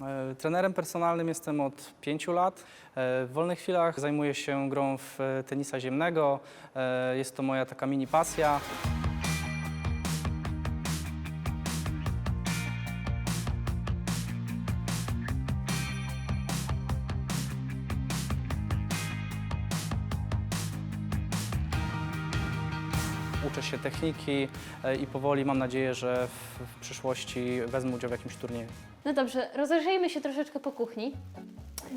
E, Trenerem personalnym jestem od pięciu lat. E, W wolnych chwilach zajmuję się grą w e, tenisa ziemnego. Jest to moja taka mini pasja. Uczę się techniki e, i powoli mam nadzieję, że w, w przyszłości wezmę udział w jakimś turnieju. No dobrze, rozejrzyjmy się troszeczkę po kuchni.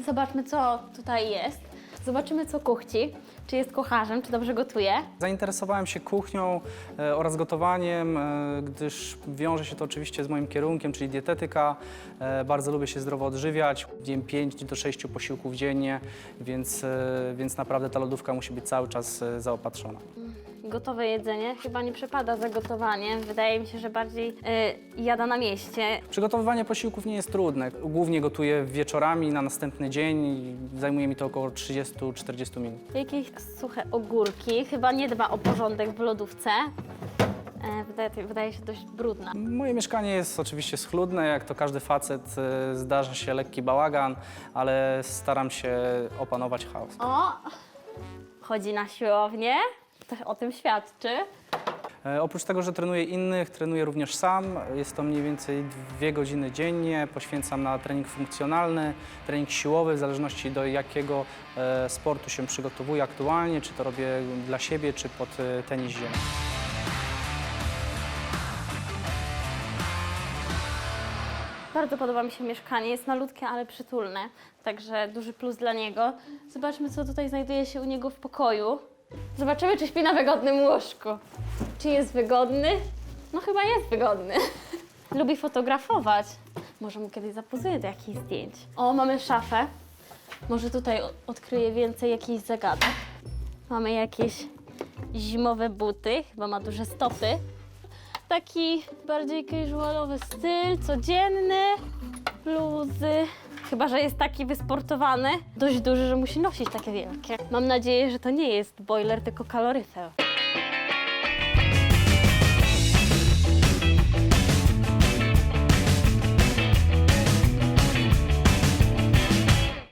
Zobaczmy, co tutaj jest. Zobaczymy, co kuchci. Czy jest kucharzem, czy dobrze gotuje. Zainteresowałem się kuchnią e, oraz gotowaniem, e, gdyż wiąże się to oczywiście z moim kierunkiem, czyli dietetyka. E, bardzo lubię się zdrowo odżywiać. Jem 5 do 6 posiłków dziennie, więc, e, więc naprawdę ta lodówka musi być cały czas e, zaopatrzona. Gotowe jedzenie chyba nie przepada za gotowanie. Wydaje mi się, że bardziej y, jada na mieście. Przygotowywanie posiłków nie jest trudne. Głównie gotuję wieczorami na następny dzień i zajmuje mi to około 30-40 minut. Jakieś suche ogórki. Chyba nie dba o porządek w lodówce. E, wydaje, wydaje się dość brudna. Moje mieszkanie jest oczywiście schludne, jak to każdy facet e, zdarza się lekki bałagan, ale staram się opanować chaos. O! Chodzi na siłownię. To o tym świadczy. E, Oprócz tego, że trenuję innych, trenuję również sam. Jest to mniej więcej dwie godziny dziennie. Poświęcam na trening funkcjonalny, trening siłowy, w zależności do jakiego e, sportu się przygotowuję aktualnie, czy to robię dla siebie, czy pod e, tenis ziemi. Bardzo podoba mi się mieszkanie. Jest malutkie, ale przytulne. Także duży plus dla niego. Zobaczmy, co tutaj znajduje się u niego w pokoju. Zobaczymy, czy śpi na wygodnym łóżku. Czy jest wygodny? No chyba jest wygodny. Lubi fotografować. Może mu kiedyś zapozuje do jakichś zdjęć. O, mamy szafę. Może tutaj o- odkryje więcej jakichś zagadek. Mamy jakieś zimowe buty. Chyba ma duże stopy taki bardziej casualowy styl, codzienny, bluzy. Chyba, że jest taki wysportowany, dość duży, że musi nosić takie wielkie. Mam nadzieję, że to nie jest boiler, tylko kaloryfer.